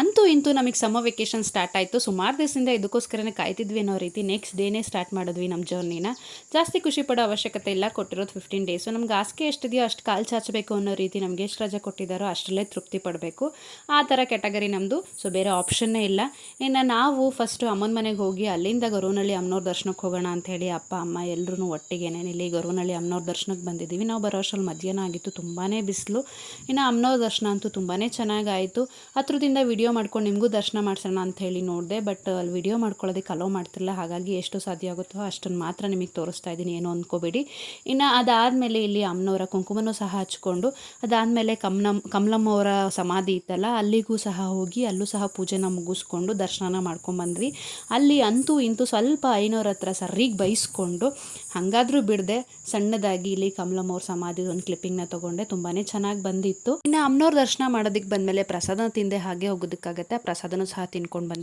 ಅಂತೂ ಇಂತೂ ನಮಗೆ ಸಮ್ಮರ್ ವೆಕೇಶನ್ ಸ್ಟಾರ್ಟ್ ಆಯಿತು. ಸುಮಾರು ದಿವಸದಿಂದ ಇದಕ್ಕೋಸ್ಕರನೇ ಕಾಯ್ತಿದ್ವಿ ಅನ್ನೋ ರೀತಿ ನೆಕ್ಸ್ಟ್ ಡೇನೇ ಸ್ಟಾರ್ಟ್ ಮಾಡಿದ್ವಿ ನಮ್ಮ ಜರ್ನಿನ ಜಾಸ್ತಿ ಖುಷಿ ಪಡೋ ಅವಶ್ಯಕತೆ ಇಲ್ಲ, ಕೊಟ್ಟಿರೋದು ಫಿಫ್ಟೀನ್ ಡೇಸು ನಮ್ಗೆ ಹಾಸಿಗೆ ಎಷ್ಟಿದೆಯೋ ಅಷ್ಟು ಕಾಲು ಚಾಚಬೇಕು ಅನ್ನೋ ರೀತಿ ನಮಗೆ ಎಷ್ಟು ರಜೆ ಕೊಟ್ಟಿದ್ದಾರೋ ಅಷ್ಟರಲ್ಲೇ ತೃಪ್ತಿ ಪಡಬೇಕು. ಆ ಥರ ಕ್ಯಾಟಗರಿ ನಮ್ಮದು ಸೊ ಬೇರೆ ಆಪ್ಷನ್ನೇ ಇಲ್ಲ. ಇನ್ನು ನಾವು ಫಸ್ಟು ಅಮ್ಮನ ಮನೆಗೆ ಹೋಗಿ ಅಲ್ಲಿಂದ ಗರುನಹಳ್ಳಿ ಅಮ್ಮನವ್ರ ದರ್ಶನಕ್ಕೆ ಹೋಗೋಣ ಅಂತ ಹೇಳಿ ಅಪ್ಪ, ಅಮ್ಮ ಎಲ್ಲರೂ ಒಟ್ಟಿಗೆನೇ ಇಲ್ಲಿ ಗರುನಹಳ್ಳಿ ಅಮ್ಮನವ್ರ ದರ್ಶನಕ್ಕೆ ಬಂದಿದ್ದೀವಿ ನಾವು ಬರೋ ಅಷ್ಟರಲ್ಲಿ ಮಧ್ಯಾಹ್ನ ಆಗಿತ್ತು ತುಂಬಾ ಬಿಸಿಲು. ಇನ್ನು ಅಮ್ಮನವ್ರ ದರ್ಶನ ಅಂತೂ ತುಂಬಾ ಚೆನ್ನಾಗಾಯಿತು ಹತ್ರದಿಂದ ವಿಡಿಯೋ ಮಾಡ್ಕೊಂಡು ನಿಮಗೂ ದರ್ಶನ ಮಾಡಿಸೋಣ ಅಂತ ಹೇಳಿ ನೋಡಿದೆ ಬಟ್ ಅಲ್ಲಿ ವಿಡಿಯೋ ಮಾಡ್ಕೊಳ್ಳೋದಕ್ಕೆ ಅಲೋ ಮಾಡ್ತಿರಲ್ಲ ಹಾಗಾಗಿ ಎಷ್ಟು ಸಾಧ್ಯ ಆಗುತ್ತೋ ಅಷ್ಟನ್ನು ಮಾತ್ರ ನಿಮಗೆ ತೋರಿಸ್ತಾ ಇದ್ದೀನಿ. ಏನೋ ಅಂದ್ಕೋಬೇಡಿ ಇನ್ನು ಅದಾದಮೇಲೆ ಇಲ್ಲಿ ಅಮ್ಮನವರ ಕುಂಕುಮನೂ ಸಹ ಹಚ್ಕೊಂಡು, ಅದಾದಮೇಲೆ ಕಮ್ನಮ್ ಕಮಲಮ್ಮ ಅವರ ಸಮಾಧಿ ಇತ್ತಲ್ಲ, ಅಲ್ಲಿಗೂ ಸಹ ಹೋಗಿ, ಅಲ್ಲೂ ಸಹ ಪೂಜೆನ ಮುಗಿಸ್ಕೊಂಡು ದರ್ಶನ ಮಾಡ್ಕೊಂಬಂದ್ವಿ ಅಲ್ಲಿ ಅಂತೂ ಇಂತೂ ಸ್ವಲ್ಪ ಐನೋರ ಹತ್ರ ಸರಿಗೆ ಬೈಸ್ಕೊಂಡು, ಹಾಗಾದ್ರೂ ಬಿಡದೆ, ಸಣ್ಣದಾಗಿ ಇಲ್ಲಿ ಕಮಲಮ್ಮವ್ರ ಸಮಾಧಿ ಒಂದು ಕ್ಲಿಪ್ಪಿಂಗ್ನ ತೊಗೊಂಡೆ. ತುಂಬಾ ಚೆನ್ನಾಗಿ ಬಂದಿತ್ತು. ಇನ್ನು ಅಮ್ಮನವ್ರ ದರ್ಶನ ಮಾಡೋದಕ್ಕೆ ಬಂದಮೇಲೆ ಪ್ರಸಾದ ತಿಂದೆ ಹಾಗೆ ಹೋಗೋದಕ್ಕಾಗತ್ತೆ ಪ್ರಸಾದನೂ ಸಹ ತಿನ್ಕೊಂಡು ಬಂದು